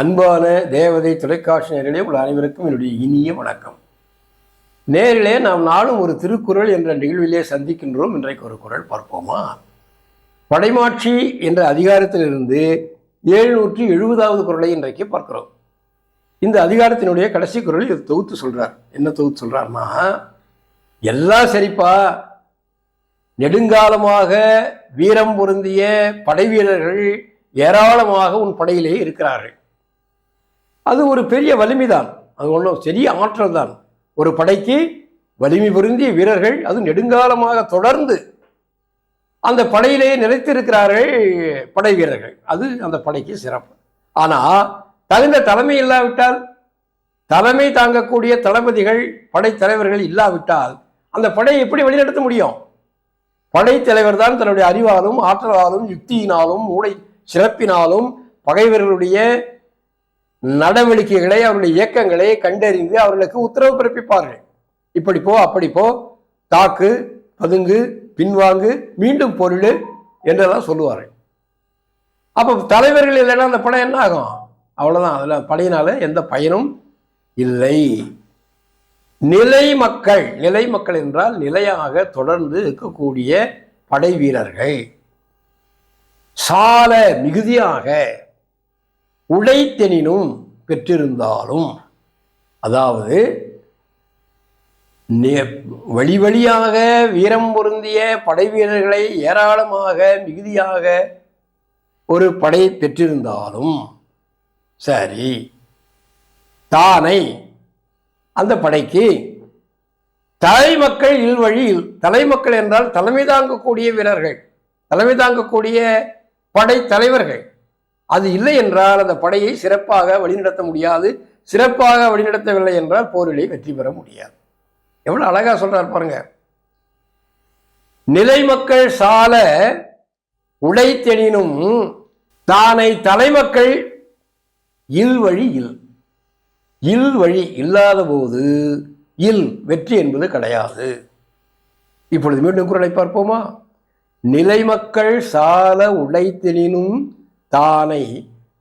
அன்பான தேவதை தொலைக்காட்சி நேரிலே உள்ள அனைவருக்கும் என்னுடைய இனிய வணக்கம். நேரிலே நாம் நாளும் ஒரு திருக்குறள் என்ற நிகழ்விலே சந்திக்கின்றோம். இன்றைக்கு ஒரு குறள் பார்ப்போமா? படைமாட்சி என்ற அதிகாரத்திலிருந்து எழுநூற்றி எழுபதாவது குறளை இன்றைக்கு பார்க்கிறோம். இந்த அதிகாரத்தினுடைய கடைசி குரல் இது தொகுத்து சொல்றார். என்ன தொகுத்து சொல்றாருன்னா எல்லாம் சரிப்பா நெடுங்காலமாக வீரம் பொருந்திய படை வீரர்கள் ஏராளமாக உன் படையிலே இருக்கிறார்கள். அது ஒரு பெரிய வலிமை தான் அது ஒன்றும் பெரிய ஆற்றல் தான் ஒரு படைக்கு வலிமை பொருந்திய வீரர்கள் அது நெடுங்காலமாக தொடர்ந்து அந்த படையிலே நிலைத்திருக்கிறார்கள் படை வீரர்கள். அது அந்த படைக்கு சிறப்பு. ஆனால் தகுந்த தலைமை இல்லாவிட்டால் தலைமை தாங்கக்கூடிய தளபதிகள் படைத்தலைவர்கள் இல்லாவிட்டால் அந்த படையை எப்படி வழிநடத்த முடியும்? படைத்தலைவர் தான் தன்னுடைய அறிவாலும் ஆற்றலாலும் யுக்தியினாலும் மூளை சிறப்பினாலும் பகைவர்களுடைய நடவடிக்கைகளை அவருடைய இயக்கங்களை கண்டறிந்து அவர்களுக்கு உத்தரவு பிறப்பிப்பார்கள். இப்படி போ அப்படி போ தாக்கு பதுங்கு பின்வாங்கு மீண்டும் பொருள் என்றெல்லாம் சொல்லுவார்கள். அப்போ தலைவர்கள் இல்லைன்னா அந்த படம் என்ன ஆகும்? அவ்வளோதான் அதில் படையினால எந்த பயனும் இல்லை. நிலை மக்கள் நிலை மக்கள் என்றால் நிலையாக தொடர்ந்து இருக்கக்கூடிய படை வீரர்கள். சால மிகுதியாக உடைத்தெனினும் பெற்றிருந்தாலும் அதாவது நே- வழி வழியாக வீரம் பொருந்திய படை வீரர்களை ஏராளமாக மிகுதியாக ஒரு படை பெற்றிருந்தாலும் சரி தானை அந்த படைக்கு தலைமக்கள் இல்வழியில் தலைமக்கள் என்றால் தலைமை தாங்கக்கூடிய வீரர்கள் தலைமை தாங்கக்கூடிய படை தலைவர்கள். அது இல்லை என்றால் அந்த படையை சிறப்பாக வழிநடத்த முடியாது. சிறப்பாக வழிநடத்தவில்லை என்றால் போரிலே வெற்றி பெற முடியாது. எவ்வளோ அழகாக சொல்கிறார் பாருங்க. நிலை மக்கள் சால உடைத்தெனினும் தானை தலைமக்கள் இல் வழி இல். இல் வழி இல்லாத போது இல் வெற்றி என்பது கிடையாது. இப்பொழுது மீண்டும் குரலை பார்ப்போமா? நிலைமக்கள் சால உடைத்தெனினும் தானை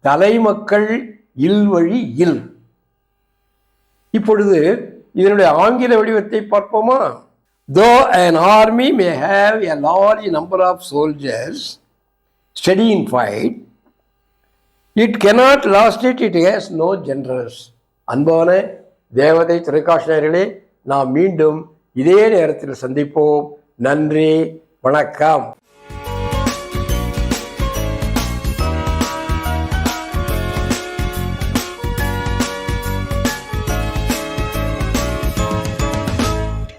தலைமக்கள் இல் வழி இல். இப்பொழுது இதனுடைய ஆங்கில வடிவத்தை பார்ப்போமா? Though an army may have a large number of soldiers steady in fight it cannot last it it has no generals அன்பான தேவதை தொலைக்காட்சியர்களே நாம் மீண்டும் இதே நேரத்தில் சந்திப்போம். நன்றி வணக்கம்.